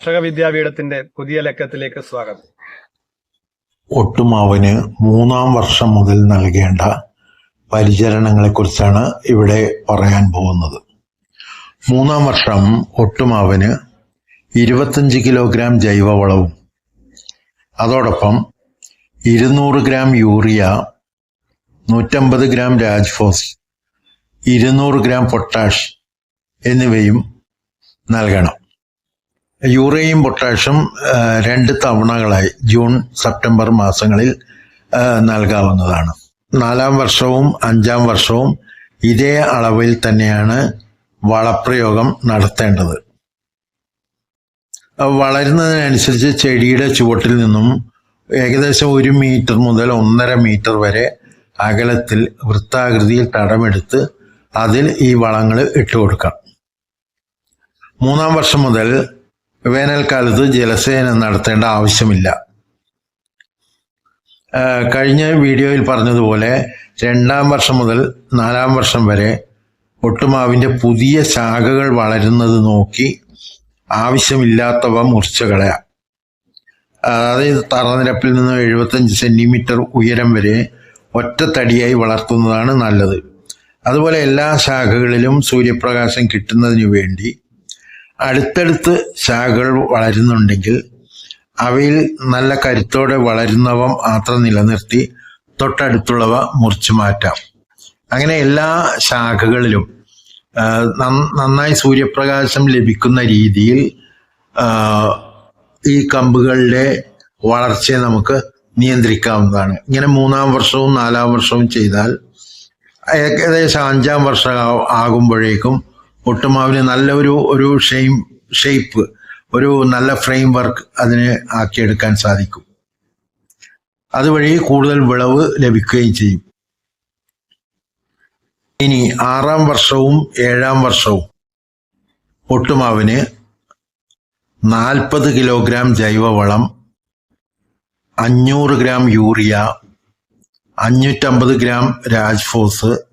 കർഷക വിദ്യാപീഠത്തിന്റെ പുതിയ ലക്കത്തിലേക്ക് സ്വാഗതം. ഒട്ടുമാവിന് മൂന്നാം വർഷം മുതൽ നൽകേണ്ട പരിചരണങ്ങളെക്കുറിച്ചാണ് ഇവിടെ പറയാൻ പോകുന്നത്. മൂന്നാം വർഷം ഒട്ടുമാവിന് ഇരുപത്തഞ്ച് കിലോഗ്രാം ജൈവവളവും അതോടൊപ്പം ഇരുന്നൂറ് ഗ്രാം യൂറിയ നൂറ്റമ്പത് ഗ്രാം രാജ്ഫോസ് ഇരുന്നൂറ് ഗ്രാം പൊട്ടാഷ് എന്നിവയും നൽകണം. യൂറിയയും പൊട്ടാഷും രണ്ട് തവണകളായി ജൂൺ സെപ്റ്റംബർ മാസങ്ങളിൽ നൽകാവുന്നതാണ്. നാലാം വർഷവും അഞ്ചാം വർഷവും ഇതേ അളവിൽ തന്നെയാണ് വളപ്രയോഗം നടത്തേണ്ടത്. വളരുന്നതിനനുസരിച്ച് ചെടിയുടെ ചുവട്ടിൽ നിന്നും ഏകദേശം ഒരു മീറ്റർ മുതൽ ഒന്നര മീറ്റർ വരെ അകലത്തിൽ വൃത്താകൃതിയിൽ തടമെടുത്ത് അതിൽ ഈ വളങ്ങൾ ഇട്ടുകൊടുക്കാം. മൂന്നാം വർഷം മുതൽ വേനൽക്കാലത്ത് ജലസേനം നടത്തേണ്ട ആവശ്യമില്ല. കഴിഞ്ഞ വീഡിയോയിൽ പറഞ്ഞതുപോലെ രണ്ടാം വർഷം മുതൽ നാലാം വർഷം വരെ ഒട്ടുമാവിന്റെ പുതിയ ശാഖകൾ വളരുന്നത് നോക്കി ആവശ്യമില്ലാത്തവ മുറിച്ച് കളയാം അതായത് തറനിരപ്പിൽ നിന്ന് എഴുപത്തഞ്ച് സെന്റിമീറ്റർ ഉയരം വരെ ഒറ്റത്തടിയായി വളർത്തുന്നതാണ് നല്ലത്. അതുപോലെ എല്ലാ ശാഖകളിലും സൂര്യപ്രകാശം കിട്ടുന്നതിന് വേണ്ടി അടുത്തടുത്ത് ശാഖകൾ വളരുന്നുണ്ടെങ്കിൽ അവയിൽ നല്ല കരുത്തോടെ വളരുന്നവ മാത്രം നിലനിർത്തി തൊട്ടടുത്തുള്ളവ മുറിച്ചു മാറ്റാം. അങ്ങനെ എല്ലാ ശാഖകളിലും നന്നായി സൂര്യപ്രകാശം ലഭിക്കുന്ന രീതിയിൽ ഈ കമ്പുകളുടെ വളർച്ചയെ നമുക്ക് നിയന്ത്രിക്കാവുന്നതാണ്. ഇങ്ങനെ മൂന്നാം വർഷവും നാലാം വർഷവും ചെയ്താൽ ഏകദേശം അഞ്ചാം വർഷം ആ- ആകുമ്പോഴേക്കും ഒട്ടുമാവിന് നല്ല ഒരു ഒരു ഷെയിം ഷേപ്പ് ഒരു നല്ല ഫ്രെയിം വർക്ക് അതിന് ആക്കിയെടുക്കാൻ സാധിക്കും. അതുവഴി കൂടുതൽ വിളവ് ലഭിക്കുകയും ചെയ്യും. ഇനി ആറാം വർഷവും ഏഴാം വർഷവും. ഒട്ടുമാവിന് നാൽപ്പത് കിലോഗ്രാം ജൈവവളം അഞ്ഞൂറ് ഗ്രാം യൂറിയ അഞ്ഞൂറ്റമ്പത് ഗ്രാം രാജ്ഫോസ്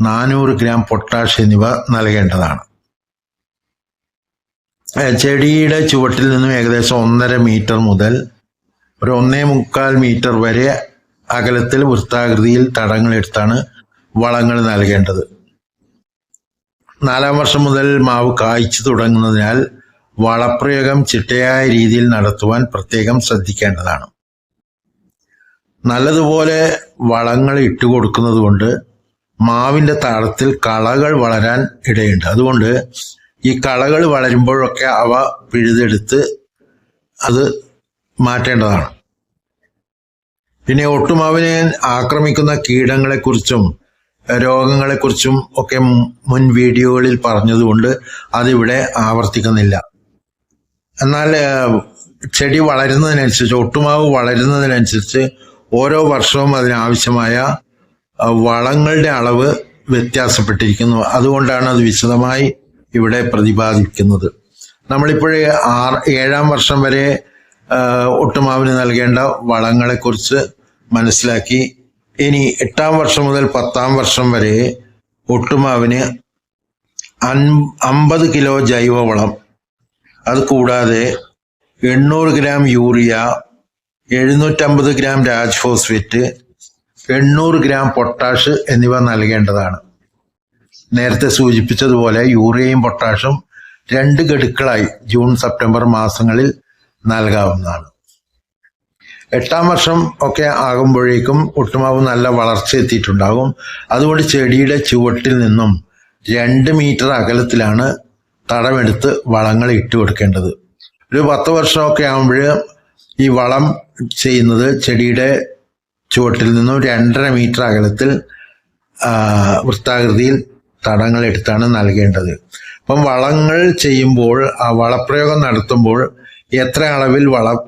നാനൂറ് ഗ്രാം പൊട്ടാഷ് എന്നിവ നൽകേണ്ടതാണ്. ചെടിയുടെ ചുവട്ടിൽ നിന്നും ഏകദേശം ഒന്നര മീറ്റർ മുതൽ ഒരു ഒന്നേ മുക്കാൽ മീറ്റർ വരെ അകലത്തിൽ വൃത്താകൃതിയിൽ തടങ്ങളെടുത്താണ് വളങ്ങൾ നൽകേണ്ടത്. നാലാം വർഷം മുതൽ മാവ് കായ്ച്ചു തുടങ്ങുന്നതിനാൽ വളപ്രയോഗം ചിട്ടയായ രീതിയിൽ നടത്തുവാൻ പ്രത്യേകം ശ്രദ്ധിക്കേണ്ടതാണ്. നല്ലതുപോലെ വളങ്ങൾ ഇട്ടുകൊടുക്കുന്നത് കൊണ്ട് മാവിന്റെ താളത്തിൽ കളകൾ വളരാൻ ഇടയുണ്ട്. അതുകൊണ്ട് ഈ കളകൾ വളരുമ്പോഴൊക്കെ അവ പിഴുതെടുത്ത് അത് മാറ്റേണ്ടതാണ്. പിന്നെ ഒട്ടുമാവിനെ ആക്രമിക്കുന്ന കീടങ്ങളെക്കുറിച്ചും രോഗങ്ങളെക്കുറിച്ചും ഒക്കെ മുൻ വീഡിയോകളിൽ പറഞ്ഞതുകൊണ്ട് അതിവിടെ ആവർത്തിക്കുന്നില്ല. എന്നാൽ ചെടി വളരുന്നതിനനുസരിച്ച് ഒട്ടുമാവ് വളരുന്നതിനനുസരിച്ച് ഓരോ വർഷവും അതിനാവശ്യമായ വളങ്ങളുടെ അളവ് വ്യത്യാസപ്പെട്ടിരിക്കുന്നു. അതുകൊണ്ടാണ് അത് വിശദമായി ഇവിടെ പ്രതിപാദിക്കുന്നത്. നമ്മളിപ്പോഴേ ആറ് ഏഴാം വർഷം വരെ ഒട്ടുമാവിന് നൽകേണ്ട വളങ്ങളെക്കുറിച്ച് മനസ്സിലാക്കി. ഇനി എട്ടാം വർഷം മുതൽ പത്താം വർഷം വരെ ഒട്ടുമാവിന് അൻ- അമ്പത് കിലോ ജൈവവളം. അത് കൂടാതെ എണ്ണൂറ് ഗ്രാം യൂറിയ എഴുന്നൂറ്റമ്പത് ഗ്രാം രാജ്ഫോസ്ഫേറ്റ് എണ്ണൂറ് ഗ്രാം പൊട്ടാഷ് എന്നിവ നൽകേണ്ടതാണ്. നേരത്തെ സൂചിപ്പിച്ചതുപോലെ യൂറിയയും പൊട്ടാഷും രണ്ട് ഗഡുക്കളായി ജൂൺ സെപ്റ്റംബർ മാസങ്ങളിൽ നൽകാവുന്നതാണ്. എട്ടാം വർഷം ഒക്കെ ആകുമ്പോഴേക്കും ഒട്ടുമാവ് നല്ല വളർച്ച എത്തിയിട്ടുണ്ടാകും. അതുകൊണ്ട് ചെടിയുടെ ചുവട്ടിൽ നിന്നും രണ്ട് മീറ്റർ അകലത്തിലാണ് തടമെടുത്ത് വളങ്ങൾ ഇട്ട് കൊടുക്കേണ്ടത്. ഒരു പത്ത് വർഷമൊക്കെ ആകുമ്പോൾ ഈ വളം ചെയ്യുന്നത് ചെടിയുടെ ചുവട്ടിൽ നിന്നും രണ്ടര മീറ്റർ അകലത്തിൽ വൃത്താകൃതിയിൽ തടങ്ങൾ എടുത്താണ് നൽകേണ്ടത്. അപ്പം വളങ്ങൾ ചെയ്യുമ്പോൾ ആ വളപ്രയോഗം നടത്തുമ്പോൾ എത്ര അളവിൽ വളം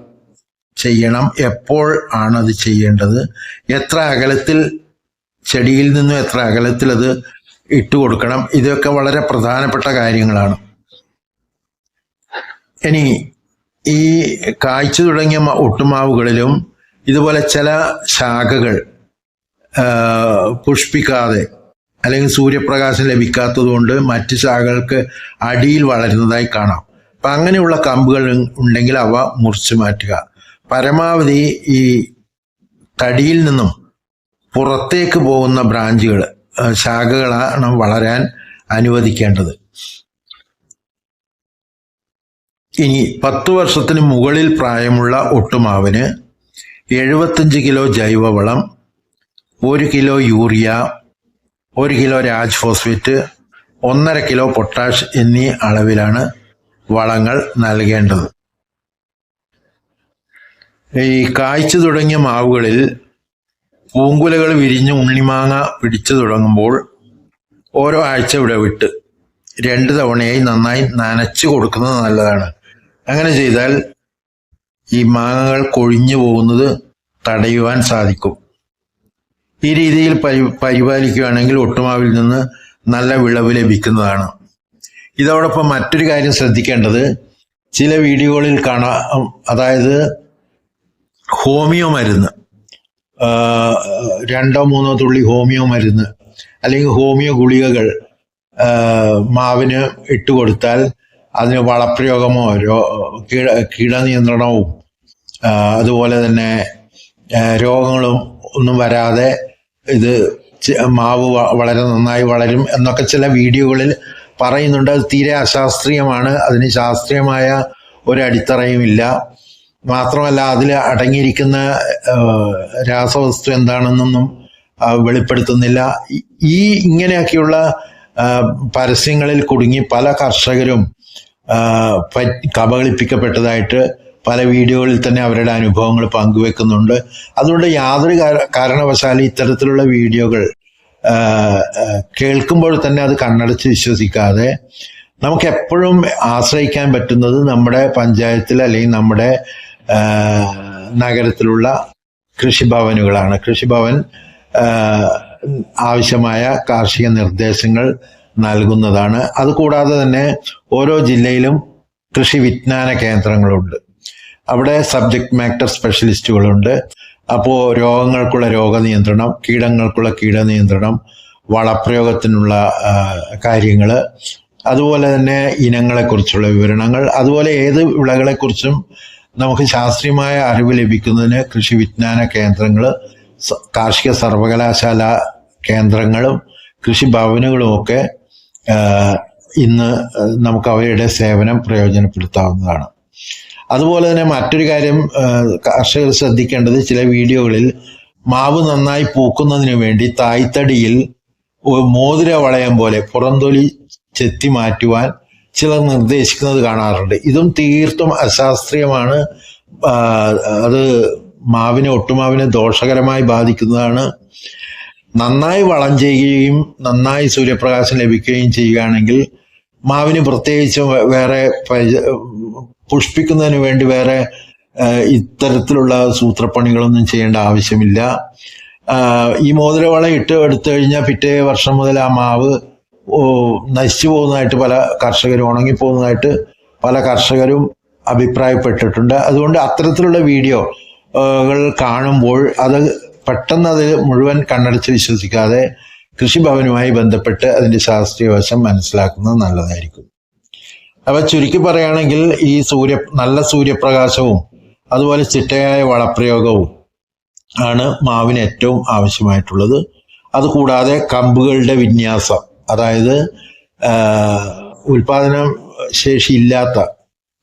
ചെയ്യണം എപ്പോൾ ആണ് അത് ചെയ്യേണ്ടത് എത്ര അകലത്തിൽ ചെടിയിൽ നിന്നും എത്ര അകലത്തിൽ അത് ഇട്ട് കൊടുക്കണം ഇതൊക്കെ വളരെ പ്രധാനപ്പെട്ട കാര്യങ്ങളാണ്. ഇനി ഈ കായ്ച്ചു തുടങ്ങിയ ഒട്ടുമാവുകളിലും ഇതുപോലെ ചില ശാഖകൾ പുഷ്പിക്കാതെ അല്ലെങ്കിൽ സൂര്യപ്രകാശം ലഭിക്കാത്തതുകൊണ്ട് മറ്റ് ശാഖകൾക്ക് അടിയിൽ വളരുന്നതായി കാണാം. അപ്പം അങ്ങനെയുള്ള കമ്പുകൾ ഉണ്ടെങ്കിൽ അവ മുറിച്ചു മാറ്റുക. പരമാവധി ഈ തടിയിൽ നിന്നും പുറത്തേക്ക് പോകുന്ന ബ്രാഞ്ചുകൾ ശാഖകളാണ് വളരാൻ അനുവദിക്കേണ്ടത്. ഇനി പത്ത് വർഷത്തിന് മുകളിൽ പ്രായമുള്ള ഒട്ടുമാവിന് എഴുപത്തഞ്ച് കിലോ ജൈവവളം ഒരു കിലോ യൂറിയ ഒരു കിലോ രാജ് ഫോസ്ഫേറ്റ് ഒന്നര കിലോ പൊട്ടാഷ് എന്നീ അളവിലാണ് വളങ്ങൾ നൽകേണ്ടത്. ഈ കായ്ച്ചു തുടങ്ങിയ മാവുകളിൽ പൂങ്കുലകൾ വിരിഞ്ഞ് ഉണ്ണിമാങ്ങ പിടിച്ചു തുടങ്ങുമ്പോൾ ഓരോ ആഴ്ച വിടവിട്ട് രണ്ട് തവണയായി നന്നായി നനച്ചു കൊടുക്കുന്നത് നല്ലതാണ്. അങ്ങനെ ചെയ്താൽ ഈ മാങ്ങകൾ കൊഴിഞ്ഞു പോകുന്നത് തടയുവാൻ സാധിക്കും. ഈ രീതിയിൽ പരി പരിപാലിക്കുകയാണെങ്കിൽ ഒട്ടുമാവിൽ നിന്ന് നല്ല വിളവ് ലഭിക്കുന്നതാണ്. ഇതോടൊപ്പം മറ്റൊരു കാര്യം ശ്രദ്ധിക്കേണ്ടത് ചില വീഡിയോകളിൽ കാണാം അതായത് ഹോമിയോ മരുന്ന് രണ്ടോ മൂന്നോ തുള്ളി ഹോമിയോ മരുന്ന് അല്ലെങ്കിൽ ഹോമിയോ ഗുളികകൾ മാവിന് ഇട്ടുകൊടുത്താൽ അതിന് വളപ്രയോഗമോ കീട കീടനിയന്ത്രണവും അതുപോലെ തന്നെ രോഗങ്ങളും ഒന്നും വരാതെ ഇത് മാവ് വളരെ നന്നായി വളരും എന്നൊക്കെ ചില വീഡിയോകളിൽ പറയുന്നുണ്ട്. അത് തീരെ അശാസ്ത്രീയമാണ്. അതിന് ശാസ്ത്രീയമായ ഒരു അടിത്തറയുമില്ല മാത്രമല്ല അതിൽ അടങ്ങിയിരിക്കുന്ന രാസവസ്തു എന്താണെന്നൊന്നും വെളിപ്പെടുത്തുന്നില്ല. ഈ- ഇങ്ങനെയൊക്കെയുള്ള പരസ്യങ്ങളിൽ കുടുങ്ങി പല കർഷകരും കബളിപ്പിക്കപ്പെട്ടതായിട്ട് പല വീഡിയോകളിൽ തന്നെ അവരുടെ അനുഭവങ്ങൾ പങ്കുവെക്കുന്നുണ്ട്. അതുകൊണ്ട് യാതൊരു കാര- കാരണവശാലും ഇത്തരത്തിലുള്ള വീഡിയോകൾ കേൾക്കുമ്പോൾ തന്നെ അത് കണ്ണടച്ച് വിശ്വസിക്കാതെ നമുക്ക് എപ്പോഴും ആശ്രയിക്കാൻ പറ്റുന്നത് നമ്മുടെ പഞ്ചായത്തിൽ അല്ലെങ്കിൽ നമ്മുടെ നഗരത്തിലുള്ള കൃഷിഭവനുകളാണ്. കൃഷിഭവൻ ആവശ്യമായ കാർഷിക നിർദ്ദേശങ്ങൾ നൽകുന്നതാണ്. അതുകൂടാതെ തന്നെ ഓരോ ജില്ലയിലും കൃഷി വിജ്ഞാന കേന്ദ്രങ്ങളുണ്ട്. അവിടെ സബ്ജക്ട് മാറ്റർ സ്പെഷ്യലിസ്റ്റുകളുണ്ട് അപ്പോൾ രോഗങ്ങൾക്കുള്ള രോഗനിയന്ത്രണം കീടങ്ങൾക്കുള്ള കീടനിയന്ത്രണം വളപ്രയോഗത്തിനുള്ള കാര്യങ്ങൾ അതുപോലെ തന്നെ ഇനങ്ങളെക്കുറിച്ചുള്ള വിവരണങ്ങൾ അതുപോലെ ഏത് വിളകളെക്കുറിച്ചും നമുക്ക് ശാസ്ത്രീയമായ അറിവ് ലഭിക്കുന്നതിന് കൃഷി വിജ്ഞാന കേന്ദ്രങ്ങൾ കാർഷിക സർവകലാശാല കേന്ദ്രങ്ങളും കൃഷി ഭവനുകളുമൊക്കെ ഇന്ന് നമുക്ക് അവയുടെ സേവനം പ്രയോജനപ്പെടുത്താവുന്നതാണ്. അതുപോലെ തന്നെ മറ്റൊരു കാര്യം കർഷകർ ശ്രദ്ധിക്കേണ്ടത് ചില വീഡിയോകളിൽ മാവ് നന്നായി പൂക്കുന്നതിന് വേണ്ടി തായ്തടിയിൽ മോതിര വളയം പോലെ പുറന്തൊലി ചെത്തി മാറ്റുവാൻ ചിലർ നിർദ്ദേശിക്കുന്നത് കാണാറുണ്ട്. ഇതും തീർത്തും അശാസ്ത്രീയമാണ്. അത് മാവിനെ ഒട്ടുമാവിനെ ദോഷകരമായി ബാധിക്കുന്നതാണ്. നന്നായി വളം ചെയ്യുകയും നന്നായി സൂര്യപ്രകാശം ലഭിക്കുകയും ചെയ്യുകയാണെങ്കിൽ മാവിന് പ്രത്യേകിച്ച് വേറെ പുഷ്പിക്കുന്നതിന് വേണ്ടി വേറെ ഇത്തരത്തിലുള്ള സൂത്രപ്പണികളൊന്നും ചെയ്യേണ്ട ആവശ്യമില്ല. ഈ മോതിരവള ഇട്ട് എടുത്തു കഴിഞ്ഞാൽ പിറ്റേ വർഷം മുതൽ ആ മാവ് നശിച്ചു പോകുന്നതായിട്ട് പല കർഷകരും ഉണങ്ങിപ്പോകുന്നതായിട്ട് പല കർഷകരും അഭിപ്രായപ്പെട്ടിട്ടുണ്ട്. അതുകൊണ്ട് അത്തരത്തിലുള്ള വീഡിയോകൾ കാണുമ്പോൾ അത് പെട്ടെന്ന് അത് മുഴുവൻ കണ്ണടച്ച് വിശ്വസിക്കാതെ കൃഷിഭവനുമായി ബന്ധപ്പെട്ട് അതിന്റെ ശാസ്ത്രീയ വശം മനസ്സിലാക്കുന്നത് നല്ലതായിരിക്കും. അപ്പൊ ചുരുക്കി പറയുകയാണെങ്കിൽ ഈ സൂര്യ നല്ല സൂര്യപ്രകാശവും അതുപോലെ ചിട്ടയായ വളപ്രയോഗവും ആണ് മാവിന് ഏറ്റവും ആവശ്യമായിട്ടുള്ളത്. അതുകൂടാതെ കമ്പുകളുടെ വിന്യാസം അതായത് ഉൽപാദന ശേഷി ഇല്ലാത്ത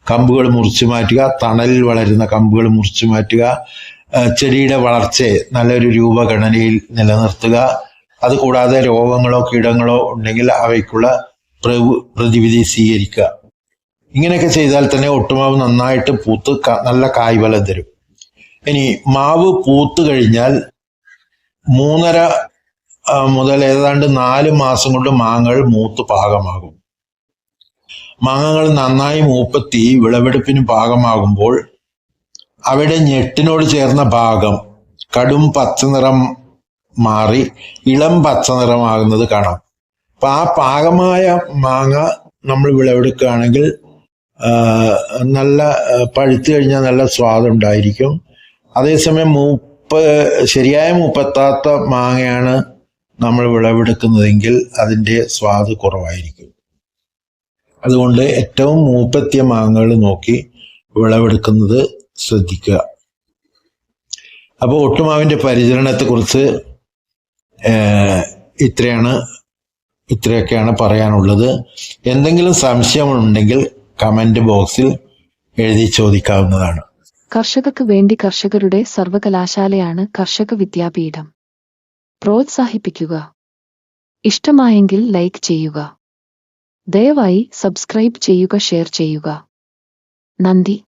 കമ്പുകൾ മുറിച്ചു മാറ്റുക തണലിൽ വളരുന്ന കമ്പുകൾ മുറിച്ചു മാറ്റുക ചെടിയുടെ വളർച്ചയെ നല്ലൊരു രൂപഘടനയിൽ നിലനിർത്തുക. അതുകൂടാതെ രോഗങ്ങളോ കീടങ്ങളോ ഉണ്ടെങ്കിൽ അവയ്ക്കുള്ള പ്രതിവിധി സ്വീകരിക്കുക. ഇങ്ങനെയൊക്കെ ചെയ്താൽ തന്നെ ഒട്ടുമാവ് നന്നായിട്ട് പൂത്ത് നല്ല കായ്ഫലം തരും. ഇനി മാവ് പൂത്ത് കഴിഞ്ഞാൽ മൂന്നര മുതൽ ഏതാണ്ട് നാല് മാസം കൊണ്ട് മാങ്ങകൾ മൂത്ത് പാകമാകും. മാങ്ങകൾ നന്നായി മൂപ്പത്തി വിളവെടുപ്പിന് പാകമാകുമ്പോൾ അവിടെ ഞെട്ടിനോട് ചേർന്ന ഭാഗം കടും പച്ചനിറം മാറി ഇളം പച്ചനിറമാകുന്നത് കാണാം. അപ്പൊ ആ പാകമായ മാങ്ങ നമ്മൾ വിളവെടുക്കുകയാണെങ്കിൽ നല്ല പഴുത്തു കഴിഞ്ഞാൽ നല്ല സ്വാദുണ്ടായിരിക്കും അതേസമയം മൂപ്പ് ശരിയായ മൂപ്പെത്താത്ത മാങ്ങയാണ് നമ്മൾ വിളവെടുക്കുന്നതെങ്കിൽ അതിന്റെ സ്വാദ് കുറവായിരിക്കും. അതുകൊണ്ട് ഏറ്റവും മൂപ്പെത്തിയ മാങ്ങകൾ നോക്കി വിളവെടുക്കുന്നത് ശ്രദ്ധിക്കുക. അപ്പോൾ ഒട്ടുമാവിന്റെ പരിചരണത്തെക്കുറിച്ച് ഇത്രയാണ് ഇത്രയൊക്കെയാണ് പറയാനുള്ളത്. എന്തെങ്കിലും സംശയമുണ്ടെങ്കിൽ കമന്റ് ബോക്സിൽ എഴുതി ചോദിക്കാവുന്നതാണ്. കർഷകർക്ക് വേണ്ടി കർഷകരുടെ സർവകലാശാലയാണ് കർഷക വിദ്യാപീഠം. പ്രോത്സാഹിപ്പിക്കുക. ഇഷ്ടമായെങ്കിൽ ലൈക്ക് ചെയ്യുക. ദയവായി സബ്സ്ക്രൈബ് ചെയ്യുക ഷെയർ ചെയ്യുക. നന്ദി.